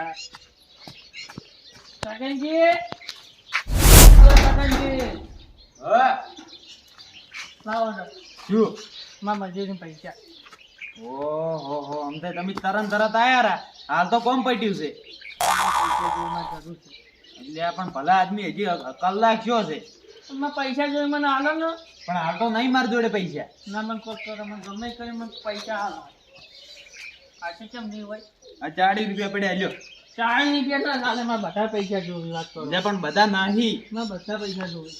અરે સગનજી હા લાવો ને શું મારા મજૂરી પૈસા ઓહો હો તો તમે તરત તરત આયા રા હાલ તો કોમ છે એટલે પણ ભલા આદમી હજી કલાક થયો છે મારે પૈસા જોઈ મને હાલો ને પણ હાલ તો નહીં મારી જોડે પૈસા ના મને કોઈ કરો મને ગમે કરી મને પૈસા હાલો આટલું કેમ નહીં હોય? આ ચાળી રૂપિયા પડ્યા લ્યો. ચાળી રૂપિયા તો ચાલે મારા બધા પૈસા જોવી વાત કરો. પણ બધા નાહી. મારે બધા પૈસા જોવી.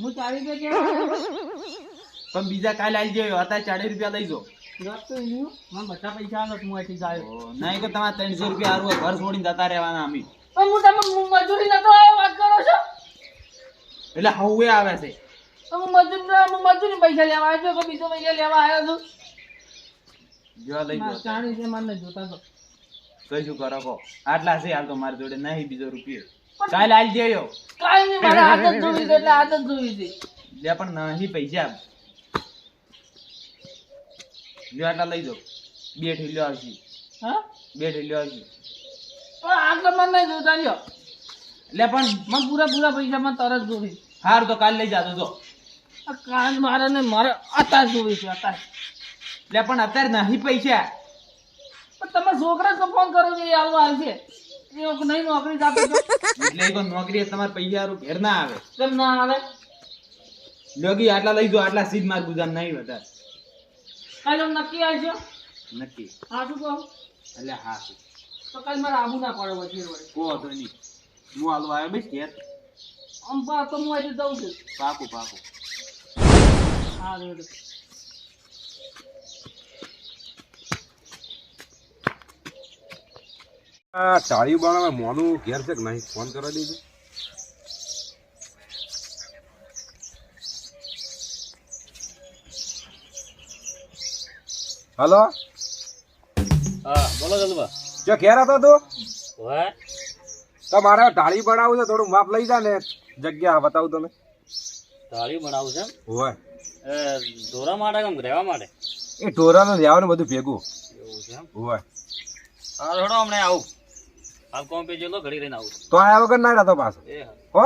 હું ચાળી રૂપિયા પણ બીજા કાલે આવી ગયો અત્યારે ચાળી રૂપિયા લઈ જો. બધા પૈસા હાલો હું અહીંથી જાય. નહીં તો તમારે ત્રણસો રૂપિયા હારું ઘર છોડીને જતા રહેવાના અમે. પણ હું તમે મજૂરી નતો આવ્યો વાત કરો છો? એટલે હવે આવે છે. હું મજૂર મજૂરી પૈસા લેવા આવ્યો બીજો પૈસા લેવા આવ્યો છું? જો લઈ જાઓ ચાળી છે મારે જોતા તો. કઈ કરો કહો? આટલા છે હાલ તો મારી જોડે નહીં બીજો રૂપિયો. કાલે આવી ગયો કાંઈ નહીં મારે આદત જોવી છે એટલે આદત જોવી છે. લે પણ નહીં પૈસા. લ્યો આટલા લઈ જાઓ બે ઠેલ્યો આવશે. હા? બે ઠેલ્યો આવશે. પણ આટલા મને નહીં જોતા લ્યો. એટલે પણ મને પૂરા પૂરા પૈસા મને તરત જોવી હાર તો કાલે લઈ જાતો તો કાન મારે ને મારે અત્યારે જોવી છે અત્યારે. એટલે પણ અત્યારે નહીં પૈસા. પણ તમે છોકરા તો ફોન કરો કે હાલવા હાલશે. એ નહીં નોકરી જ આપે એટલે એ કોઈ નોકરી તમારે પૈસા ઘેર ના આવે. કેમ ના આવે? લોગી આટલા લઈ જાઓ આટલા સીધ માર ગુજાર નહીં વધારે. કાલે નક્કી આવશે નક્કી. હા શું કહું? એટલે હા. તો કાલ મારે આબુ ના પડે વચ્ચે તો નહીં. હું હાલવા આવ્યો બસ ઘેર. અંબા તો હું આજે દઉં છું. પાકું પાકું. હા રેડ. આ ટાળી બાળા મોનું ઘેર છે કે નહીં? ફોન કરવા દેજો. હલો? હા બોલો જલવા જો ઘેર હતો તું? ઓય તો મારે ટાળી છે થોડું માપ લઈ જા ને જગ્યા બતાવું તમે. થાળી બનાવું છે હોય એ દોરા માટે કેમ રહેવા માટે? એ ઢોરાનું રહેવાનું બધું ભેગું. એવું છે હોય હા થોડો હમણાં આવું. હાલ કોમ પે જેલો ઘડી રહીને આવું તો આયા વગર ના રહેતો પાછો. હો.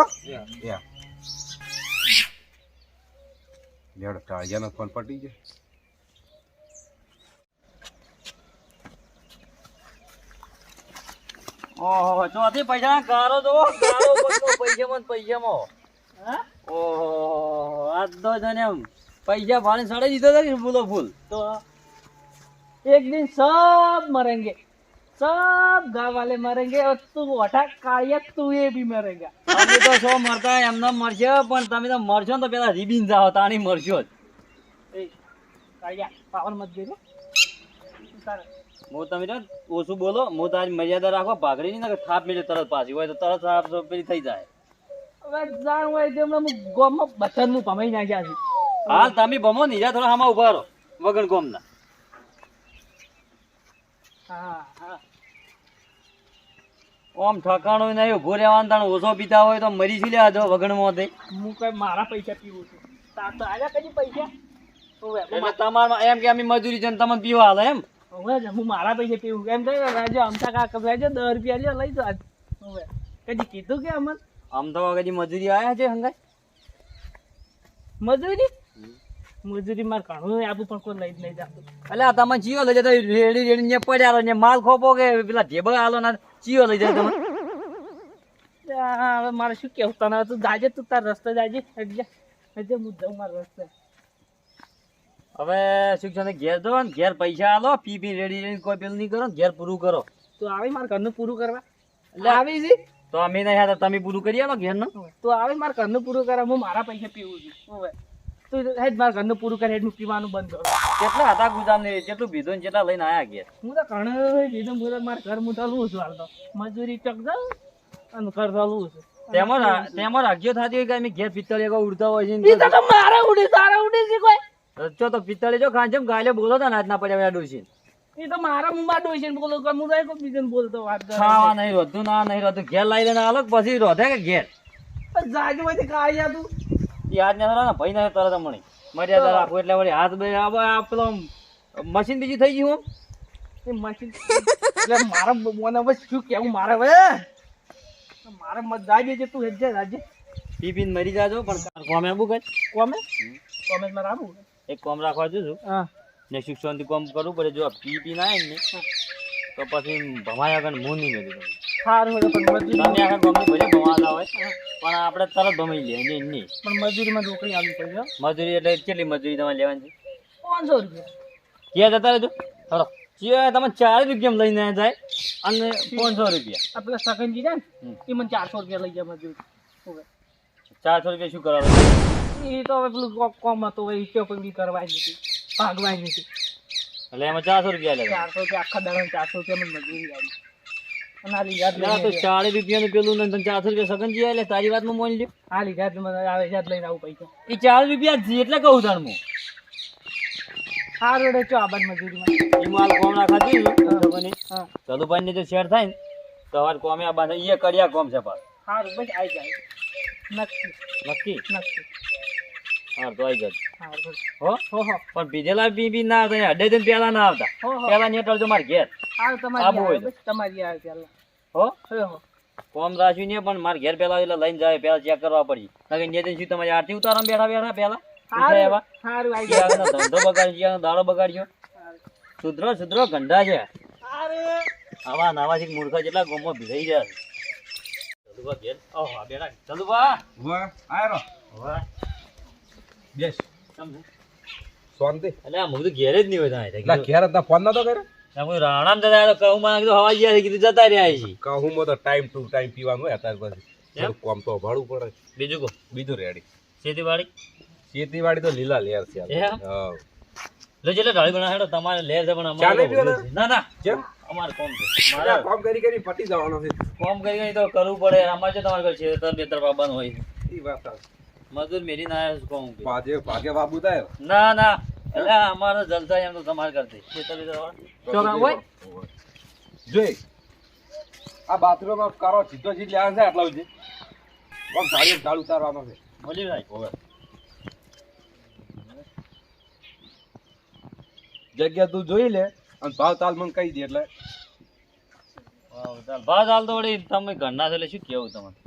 યા લેડ ટાળિયાનો ફોન પટી ગયો. ઓહો ચોથી પૈસા ગારો તો પૈસા પૈસામાં. પૈસામાં ઓહો આ તો જને એમ પૈસા ભાણે સડે દીધો તો ફૂલો ફૂલ? તો એક દિન સબ મરેંગે. सब गांव वाले मरेंगे और तू उठा कालिया तू ये भी मरेगा અમે તો સો મરતા એમને મરશે પણ તમે તો મરશો ને તો પેલા રીબીન જાઓ તાણી મરશો જ ए कालिया पावन मत दे रे उतार હું તમે તો ઓછું બોલો હું તારી મર્યાદા રાખો ભાગડી નહીં ને થાપ મેળે તરત પાછી હોય તો તરત સાફ તો પેલી થઈ જાય હવે જાણ હોય તેમ હું ગોમમાં બચન હું ભમાઈ નાખ્યા છે હાલ તમે ભમો ને જા થોડા હામાં ઉભા રહો વગર ગોમના હા હા ઓમ ઠકાણો નહીં ઊભો રહેવાનું તાણ ઓછો પીતા હોય તો મરી શું લેવા જો વગણમાં થઈ હું કઈ મારા પૈસા પીવું છું. તાર તો આજા કદી પૈસા? હવે એટલે એમ કે અમે મજૂરી છે ને તમને પીવા હાલે એમ? હવે જ હું મારા પૈસા પીવું એમ થાય રાજો અમતા કાકા રાજો દસ રૂપિયા લ્યો લઈ જાઓ. હવે કદી કીધું કે અમન? આમ તો કદી મજૂરી આયા છે હંગાઈ? મજૂરી? મજૂરી માર ઘણું આપું પણ કોઈ લઈ જ નહીં જતું. એટલે તમે ચિયો લઈ જતા રેડી રેડી ને પડ્યા રહો ને માલ ખોપો કે પેલા ઢેબા આલો ના ચિયો લઈ જાય તમે. હવે મારે શું કેવું તને તું જાજે તું તાર રસ્તે જાજે એટલે હું જાઉં મારા રસ્તે. હવે શું છે ઘેર દો ને ઘેર પૈસા આલો પી પી રેડી રેડી કોઈ પેલું નહીં કરો ઘેર પૂરું કરો. તું આવી મારા ઘરનું પૂરું કરવા. એટલે આવી છે તો અમે નહીં હતા તમે પૂરું કરી આલો ઘેરનું તું આવી મારા ઘરનું પૂરું કરા હું મારા પૈસા પીવું છું. હવે. તું હેડ મારા ઘરનું પૂરું કરે હેડ પીવાનું બંધ કરું. કેટલા હતા ગુજામ જેટલું ભીધું ને જેટલા લઈને આયા ઘેર? હું તો ઘણું કીધું હું તો મારા ઘર હું ઢલવું છું હાલ તો. મજૂરી ચક જાઉં અને ઘર ઢલવું છું. તેમાં તેમાં રાખજો થતી હોય કે અમે ઘેર પિત્તળી એવા ઉડતા હોય છે તો તો મારે ઉડી તારે છે કોઈ? જો તો પિત્તળી જો ખાંચમ ગાલે બોલો તો નાચના પડ્યા ડોસી એ તો મારા મુંબા ડોઈ બોલો કે હું તો કોઈ બોલતો વાત કરે ખાવા નહીં રોધું ના નહીં રોધું ઘેર લઈ લઈને અલગ પછી રોધે કે ઘેર? જાજુ હોય કાળિયા તું. યાદ ના ના ભાઈ ના તરત મળી મર્યાદા રાખો એટલે વળી હાથ બે આ પેલો મશીન બીજી થઈ ગઈ હું. મશીન એટલે મારે મને હવે શું કેવું મારે હવે? મારે મત જાજે છે તું હેજે રાજે. પી પીને મરી જાજો પણ કોમે આવું કઈ કોમે? કોમેન્ટમાં આવું એક કોમ રાખવા જો છું હા. ને શિક્ષણથી કોમ કરવું પડે જો પીપી પી પી ના ને તો પછી ભમાયા આગળ મું નહીં મેળવી સારું હોય પણ મજૂરી તમે આગળ ગમે ભલે ભમાતા હોય પણ આપણે તરત ભમાઈ લે નહીં નહીં પણ મજૂરીમાં નોકરી આવી પડશે મજૂરી એટલે કેટલી મજૂરી તમારે લેવાની? છે પાંચસો રૂપિયા. ક્યાં જતા રહેજો? ચલો જે તમે ચાર રૂપિયા લઈને જાય અને પાંચસો રૂપિયા. આ પેલા સગનજી છે ને એ મને ચારસો રૂપિયા લઈ ગયા મજૂરી. ચારસો રૂપિયા શું કરાવે? એ તો હવે પેલું કોમ હતું એ ચોપડી કરવાની નથી ભાગવાય નથી એટલે એમાં ચારસો રૂપિયા લેવા ચારસો રૂપિયા આખા દાડા ચારસો રૂપિયા મને મજૂરી આવી. લઈને રૂપિયાનું પેલું ને ચારસો રૂપિયા સગન એટલે તારી વાતમાં મોની લ્યો. લીધા આવે છે જ લઈને આવું પૈસા. એ ચાલીસ રૂપિયા જ એટલે કહું તાણ હું રે ચો આબાદ મજૂરીમાં. એ માલ કોમ ખાતી ને ચલુભાઈ ને જો શેર થાય ને હવે કોમે આ બાંધે એ કર્યા કોમ છે પાછું. સારું બસ આવી જાય. નક્કી. નક્કી? નક્કી. હા તો આવી જાય હો હો? હો પણ પીધેલા પી પી ના આવતા અડે દિન પેલા ના આવતા. હો હો. પેલા નીકળજો ઘેર. સારું તમારી હોય તમારી આવે પેલા હો? હો હો. કોમ રાખ્યું ને પણ મારે ઘેર પેલા એટલે લઈને જાય પેલા ચેક કરવા પડી. શું તમારી આરતી ઉતારવા બેઠા બેઠા પેલા ધંધો બગાડ્યો દાડો બગાડ્યો. સુધરો સુધરો ગંડા છે. આવા નાવા થી મૂર્ખા જેટલા ગોમો ભીડાઈ જાય ઘેર. ઓહો બેઠા વાહ આયરો. વાહ બેસ શાંતિ. એટલે આ મું તો જ નહીં હોય તારે. ઘેર હતા ફોન નતો કર્યો? ના રાણામ જતા તો કહું માં કીધું હવા ગયા કીધું જતા રહ્યા છે. કહું માં તો ટાઈમ ટુ ટાઈમ પીવાનું હોય અત્યારે પછી. કોમ તો ભાડું પડે. બીજું કો બીજું રેડી ખેતીવાડી ખેતીવાડી તો લીલા લેર છે? હા. લો જેટલે ઢાળી બના હેડો તમારે લેર છે પણ અમારે ના? ના કેમ અમારે કોમ છે. મારે મારે કરી કરી પટી જવાનો છે. કોમ કરી કરી તો કરવું પડે. અમારે છે તમારે કોઈ છેતર બેતર બાબાનું હોય એ વાત. મજૂર મેરી ના આવે છે કોમ કે. ભાગે ભાગે બાબુ થાય ના ના. એટલે અમારો જલસા એમ તો તમારે કરતી. છોકરા હોય. જોઈ આ બાથરૂમ કરો સીધો સીધ લેવાનું છે આટલા સુધી. આમ સાડી ઝાડ ઉતારવાનો છે. મળી ભાઈ. હોવે. જગ્યા તું જોઈ લે અને ભાવ તાલ મને કહી દે એટલે. ભાવ ચાલ તો વળી તમે ઘરના છે એટલે શું કેવું તમારે?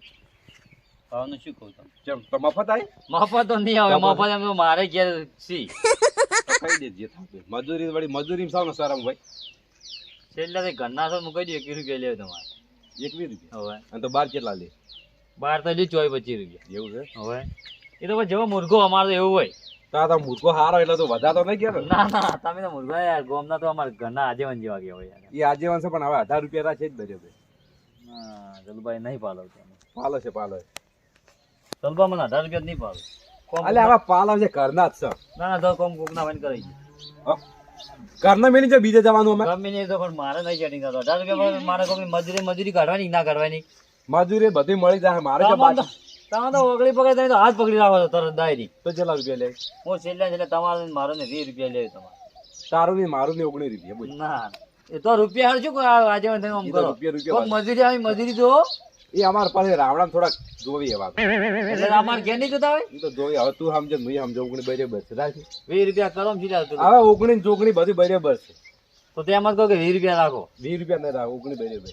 ભાવનું શું કહું તમે તો મફત આવી મફત તો નહીં આવે મફત એમ તો મારે ઘેર સી કહી દેજે મજૂરી વળી મજૂરી સાવ ને શરમ ભાઈ છેલ્લા તો ઘરના છો મૂકી દઈએ એકવીસ રૂપિયા લેવું તમારે. એકવીસ રૂપિયા? હવે. અને તો બાર કેટલા લે? બાર તો લી ચોવીસ પચીસ રૂપિયા. એવું છે? હવે. એ તો જેવો મુર્ગો અમારે એવું હોય. આ તો મૂર્ખો હારો એટલે તો વધારે તો નહીં ગયા ના ના તમે તો મૂર્ખો યાર ગોમના તો અમારે ઘરના આજીવન જેવા કહેવાય યાર. એ આજીવન છે પણ હવે અઢાર રૂપિયા છે જ ભર્યો હા જલભાઈ નહીં પાલો પાલો છે પાલો. છે જલભા મને અઢાર રૂપિયા નહીં પાલો અલે આવા પાલો છે ઘરના જ છે. ના ના તો કોમ કોક ના વાન કરી? ઘરના મેની જો બીજે જવાનું અમે. ગમે નહીં તો પણ મારે નહીં સેટિંગ થતો. અઢાર રૂપિયા મારે કોઈ મજૂરી મજૂરી કાઢવાની ના કરવાની મજૂરી બધી મળી જાય મારે તો તમે તો ઓગળી પકડી તમે તો હાથ પકડી રાખો છો તરત ડાયરી. તો કેટલા રૂપિયા લે હું છેલ્લા છેલ્લે તમારે મારો ને વીસ રૂપિયા લે તમારે. તારું ને મારું ને ઓગણીસ રૂપિયા ના એ તો રૂપિયા હાર શું આજે તમે આમ કરો? રૂપિયા રૂપિયા મજૂરી આવી મજૂરી જો એ અમારા પાસે રાવણા થોડાક જોવી એવા. એટલે અમારે ઘેર નહીં જોતા હોય? તો જોઈ હવે તું સમજે નહીં સમજો ઓગણી બરાબર છે રાખી વીસ રૂપિયા કરો સીધા હવે ઓગણી જોગણી બધી બરાબર છે તો તે જ કહો કે વીસ રૂપિયા રાખો. વીસ રૂપિયા નહીં રાખો ઓગણી બરાબર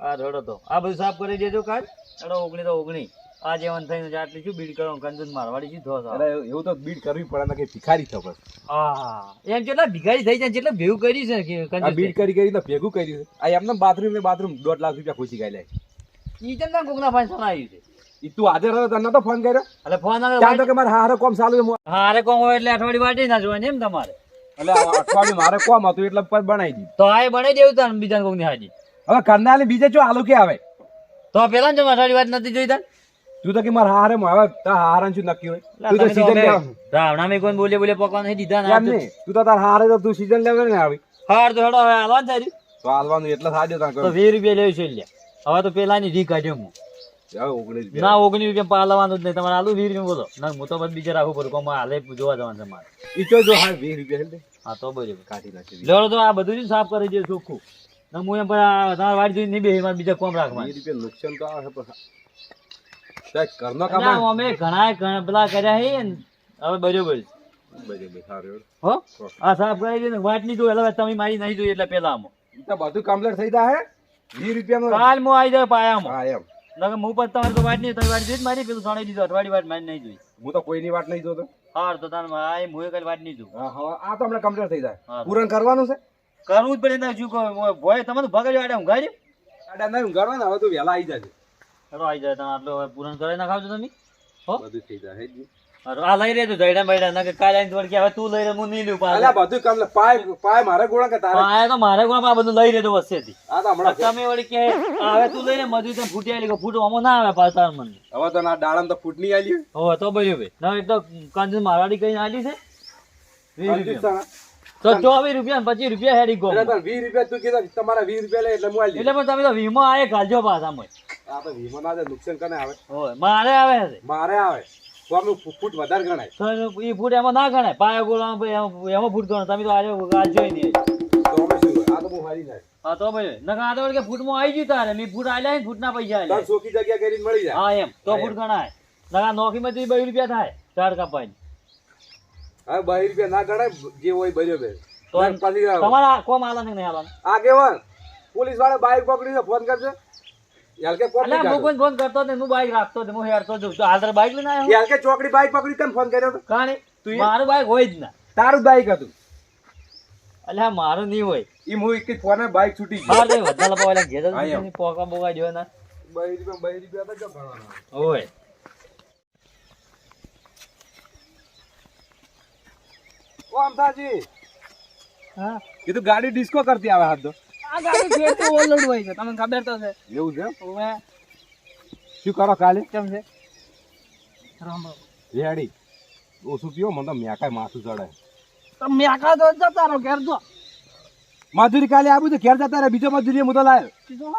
આ રડો તો. આ બધું સાફ કરી દેજો કાલ. રડો ઓગણી તો ઓગણી આ જેવન થઈને આટલી શું બીડ કરો કંજૂસ મારવાડી શું ધોસ અરે એવું તો બીડ કરવી પડે કે ભિખારી થયો હા. એમ કેટલા ભિખારી થઈ જાય કેટલા ભેગું કરી છે કે આ બીડ કરી કરી તો ભેગું કરી છે. આ એમને બાથરૂમ ને બાથરૂમ દોઢ લાખ રૂપિયા ખુશી ગાય લે. ઈ કેમ ના કોકના ફાઈન આવ્યું છે? ઈ તું આજે હતો તને તો ફોન કર્યો? એટલે ફોન આવે ત્યાં તો કે મારે હારે કોમ ચાલુ છે હારે કોમ હોય એટલે અઠવાડિયું વાટી ના જોવાની એમ તમારે. એટલે અઠવાડી અઠવાડિયું મારે કોમ હતું એટલે પર બનાવી દીધું. તો આ બનાવી દેવું તને બીજા કોકની હાજી. હવે કરનાલે બીજે ચો આલુ કે આવે? તો પેલા જો અઠવાડિયું વાત નથી જોઈ તાર તું તો કે મારા હારે માં હવે તાર હારાનું શું નક્કી હોય? તું તો સીઝન હવે લેવા રાવણામાં કોઈ બોલે બોલે પકવાન નહીં દીધા ના તું તો તાર હારે તો તું સીઝન લેવા ને આવી. હાર તો હેડો હવે આલવાન ને તો હાલવાનું એટલે સાજો તાર તો 20 રૂપિયા લેવું છે લે હવે તો પેલાની રી કાઢ્યો હું. ના ઓગણીસ રૂપિયા પાલવાનું જ નહીં. તમારે આલુ વીસ રૂપિયા બોલો. ના હું તો પછી બીજા રાખું પડે. કોમ હાલે જોવા જવાનું છે મારે. ઈ તો જો હા વીસ રૂપિયા હા તો બરાબર કાઢી નાખી લેવડો તો આ બધું જ સાફ કરી દે ચોખ્ખું. ના હું એમ પણ તમારે વાડી જોઈને નહીં બે મારે બીજા કોમ રાખવા વીસ રૂપિયા નુકસાન તો આવે ઘરનો કામ અમે ઘણા ઘણા પેલા કર્યા છે હવે બરોબર. છે. બરાબર સારું હો? આ સાફ કરી દે વાટ નહીં જોઈ એટલે તમે મારી નહીં જોઈ એટલે પેલા આમાં. તો બધું કમ્પ્લીટ થઈ જાય વીસ રૂપિયાનો કાલ હું આવી જાય પાયામાં. એમ. નકર હું પણ તમારે વાટ નહીં તમારી વાટ જોઈ મારી પેલું સોણે દીધું અઠવાડિયે વાટ મારી નહીં જોઈ. હું તો કોઈની વાત નહીં જોતો. તો તાર આ મુએ કઈ વાત નહીં જોઉં. હા આ તો હમણાં કમ્પ્લીટ થઈ જાય. પૂરણ કરવાનું છે? કરવું જ પડે ને શું કહું ભોય તમે તો આડા નહીં હવે તો વહેલા આવી જાય ચલો આવી જાય તમે આટલો પૂરણ કરાવી નાખાવજો તમે. હો? બધું થઈ જાય. આ લઈ રહેજો જયડા બૈડા નકર કાલે આવીને દોડ કે હવે તું લઈ રે હું નહીં લઉં અલ્યા પાછું બધું કમ્પ્લીટ પાય પાય મારે ગોળા કે તારે? પાય તો મારે કોણ આ બધું લઈ રહેજો વચ્ચેથી. આ તો હમણાં તમે વળી કે હવે તું લઈ લે મજૂર તો ફૂટી આલી ફૂટ અમો ના આવે પાછા તાર મને. હવે તો ના દાડમ તો ફૂટ નહીં આલી હો તો બજો ભાઈ ના એક તો કાંજન મારવાડી કઈ આલી છે. વીસ રૂપિયા. તો ચોવીસ રૂપિયા ને પચીસ રૂપિયા હેડી ગો વીસ રૂપિયા તું કીધું કે તમારા વીસ રૂપિયા લે એટલે એટલે પણ તમે તો વીમો આયે ગાલજો પાછા મોય આ તો વીમો ના નુકસાન કને આવે? મારે આવે છે. મારે આવે. આમ ફૂટ વધારે ગણાય. ફૂટ એમાં ના ગણાય. પાયા ગોળા એમાં ફૂટ ગણાય. તમે તો આજે ગાલજો નહીં તો અમે શું? આ તો હું હારી જાય. હા તો ભાઈ નકર આ તો કે ફૂટમાં આવી ગયું તારે. મેં ફૂટ આલ્યા ને ફૂટના પૈસા આલ્યા જગ્યા કરીને મળી જાય. હા એમ. તો ફૂટ ગણાય. નકર નોખીમાં તો બે રૂપિયા થાય ચાર કપાઈ હવે બાર રૂપિયા ના ગણાય જે હોય બર્યો બે. તમારા કોમ આલા ને નહીં આલા આગેવાન પોલીસવાળા બાઈક પકડીને ફોન કરજો યાર કોણ અલ્યા હું કોઈ ફોન કરતો ને હું બાઈક રાખતો ને હું હેરતો જઉં. તો હાલ બાઈક લઈને આવ્યો? યાર ચોકડી બાઈક પકડી કેમ ફોન કર્યો તો? કાણે તું એ- મારું બાઈક હોય જ ના. તારું બાઈક હતું. અલ્યા મારું નહીં હોય. ઈ હું એક ફોન બાઈક છૂટી ગઈ. હા વધારે લપાવા ઘેર જ પોકા બોકા જો ના. બાઈ રૂપિયા બાઈ રૂપિયા તો કેમ ભરવાના? હોય. ઓ અમથાજી. હા? કીધું ગાડી ડિસ્કો કરતી આવે હાથ તો આ ગાડી તો ઓવરલોડ હોય છે તમને ખબર તો છે. એવું છે હવે શું કરો કાલે? કેમ છે? રામ. રેડી. ઓછું પીવો મને તો મેકાય માથું ચડે. તમે મેકા તો જતા રહો ઘેર જો. મજૂરી કાલે આવું તો ઘેર જતા રહે બીજો મજૂરી હું તો લાવ્યો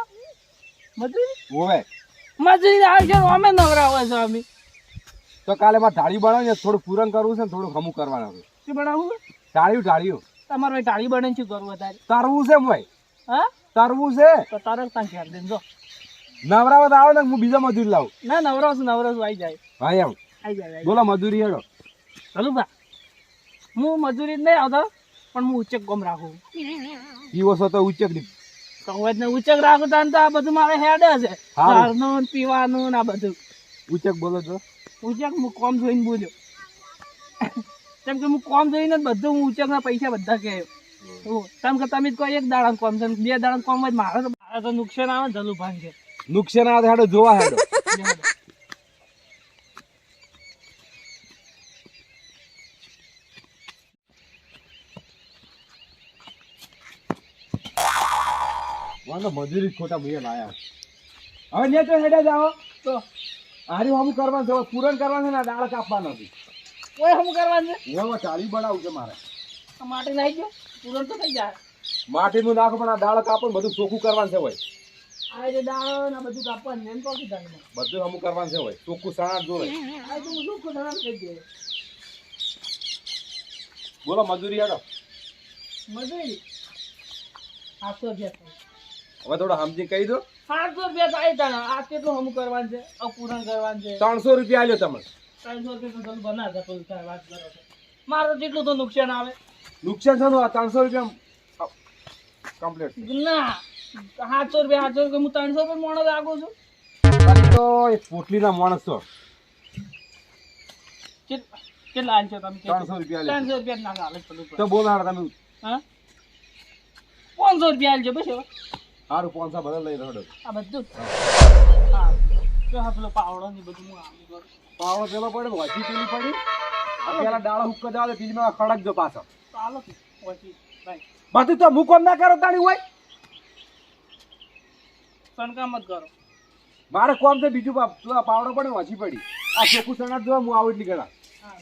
મજૂરી? હોવે મજૂરી આવે છે અમે નવરા હોય છે અમે. તો કાલે મારે ઢાળી બનાવી થોડું પૂરણ કરવું છે ને થોડું ખમું કરવાનું છે. શું બનાવવું? ઢાળ્યું ઢાળ્યું. તમારે ઢાળી બને શું કરવું તારે તારવું છે ભાઈ. હા? તરવું છે? તો તારે ત્યાં ઘેર દે જો. નવરાવત આવો ને હું બીજા મજૂરી લાવું. ના નવરાવ છું નવરાવ છું આવી જાય. ભાઈ આવું આવી જાય બોલો મજૂરી હેડો. ચાલુ ભા હું મજૂરી જ નહીં આવતો પણ હું ઉચ્ચક ગમ રાખું. પીવો છો તો ઉચ્ચકની કવચ ને ઉચ્ચક રાખું તાન તો આ બધું મારે હેડે છે. ખાવાનું પીવાનું ને આ બધું. ઉચ્ચક બોલો છો ઉચ્ચક હું કોમ જોઈને બોલ્યો. કેમ કે હું કોમ જોઈને બધું હું ઉચ્ચકના પૈસા બધા કહ્યું કેમ કે તમે કોઈ એક દાડા કોમ છે. બે દાડા કોમ હોય મારે તો મારે તો નુકસાન આવે ને જલું છે નુકસાન આવે હેડો જોવા હેડો. વાંધો મજૂરી ખોટા મુએ લાયા. હવે ને તો હેડે જાઓ. તો આરી હમું કરવાનું છે. પૂરણ કરવાનું છે ને દાળ કાપવાનો છે. કોઈ હમ કરવાનું છે? હું ચાલી બનાવું છે મારે. માટી નાખી ગયો? પૂરણ તો થઈ જાય. માટીનું નાખો પણ આ દાળ કાપો બધું ચોખ્ખું કરવાનું છે હોય આ દાળ ને બધું કાપવાનું છે તો બધું હમું કરવાનું છે હોય ચોખ્ખું સણાટ જોવે. આ તો દે બોલો મજૂરી હેડો. મજૂરી? આઠસો રૂપિયા હવે થોડો સમજી કહી દો. સાતસો રૂપિયા થાય તાણે આ કેટલું હમ કરવાનું છે? આ પૂરણ કરવાનું છે? ત્રણસો રૂપિયા આવ્યો તમે ત્રણસો રૂપિયા તો તમે બનાવતા તો થાય વાત કરો છો. મારે જેટલું તો નુકસાન આવે. નુકસાન છે આ ત્રણસો રૂપિયા કમ્પ્લીટ ના સાતસો રૂપિયા સાતસો રૂપિયા હું ત્રણસો રૂપિયા મોણો લાગુ છું. તો એક પોટલીના માણસ. છો કેટલા આલ તમે ત્રણસો રૂપિયા ત્રણસો રૂપિયા ના ચાલે પેલું તો બોલ તમે. હા? પાંચસો રૂપિયા આલજો બસ. સારું પાંચસો બધા લઈ રહ્યો આ બધું. હા. પેલો પાવડો ને બધું હું પાવડો પેલો પડે વાંચી પેલી પડી. પેલા દાડા હુક્કો જાવ બીજમાં ખડક જો પાછો ચાલો કે ભાઈ બધું તો મૂકો ના કરો તાણી હોય? સણકામ જ કરો. મારે કોમ છે બીજું પાવડો પડે વાંચી પડી. આ ચોખ્ખું સણાટ જો હું આવું એટલી હા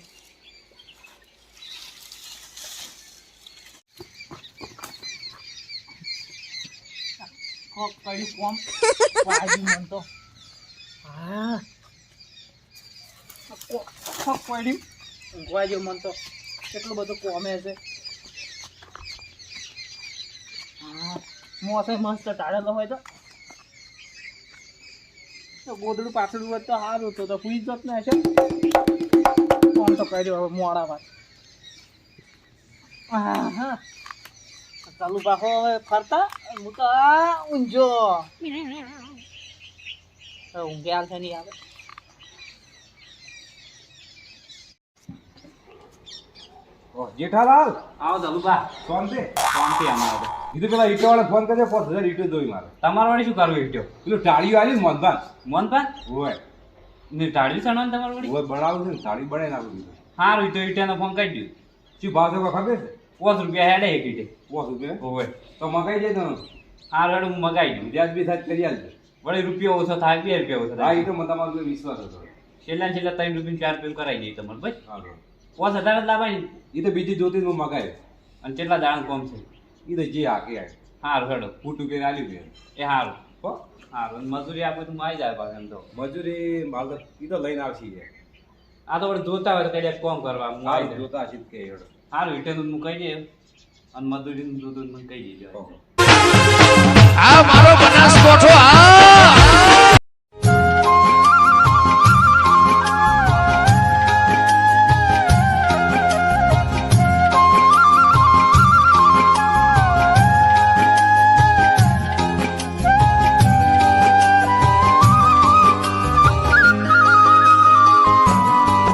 કોક કયું કોમ? વાજુ મન તો. હા. કોક કોક પડ્યું ઊંઘવા જેવું મન તો. કેટલું બધું કોમે છે. મોસે મસ્ત ટાળેલો હોય તો. ગોદડું પાછળું હોત તો સારું તો તો પૂઈ જત ને છે ફોન તો કર્યો હવે મોડા વાત હા હા ચાલુ પાછો હવે ફરતા હું તો ઊંઝો. હવે છે નહીં આવે. જેઠાલાલ? આવો ચાલુભા ફોન છે શાંતિ અમારે તો. કીધું પેલા ઈટો વાળા ફોન કરજે પાંચ હજાર ઈટો જોઈ મારે. તમારા વાળી શું કરવું ઈટો? પેલું ટાળીઓ આવી મોનભાન મોનપાન હોય. ને ટાળી સણવાનું તમારે વાળી? હોય બનાવું છે થાળી બને નાખું દીધું સારું ઈટો તો ઈટાનો ફોન કરી દઉં શું ભાવ છે ખબર છે? પાંચ રૂપિયા હેડે એક ઈટે. પાંચ રૂપિયા? હોય. તો મગાઈ તો સારું હેડું હું મગાઈ દઉં. વ્યાજ બી થાય કરી આલજો. વળી રૂપિયો ઓછો થાય બે રૂપિયા ઓછો હા એ તો મને તમારો વિશ્વાસ હતો. છેલ્લા છેલ્લા ત્રણ રૂપિયા ચાર રૂપિયા કરાવી દઈએ તમારે ભાઈ હાલો પાંચ હજાર જ લાવાય ને એ તો બીજી જોતી હું મગાય. અને કેટલા દાણ કોમ છે? એ તો જે હાકે આય. સારું હેડો. ફૂટું કે આલ્યું કે એ સારું હો? સારું અને મજૂરી આપે તો આવી જાય પાછા એમ તો. મજૂરી માલ તો એ તો લઈને આવશી છે આ તો વળી જોતા હોય તો કઈ કોમ કરવા હું આવી જોતા હશે કે હેડો. સારું ઈટેનું હું કહી દે. અને મજૂરીનું જોતું મને કહી દેજો આ મારો બનાસકોઠો આ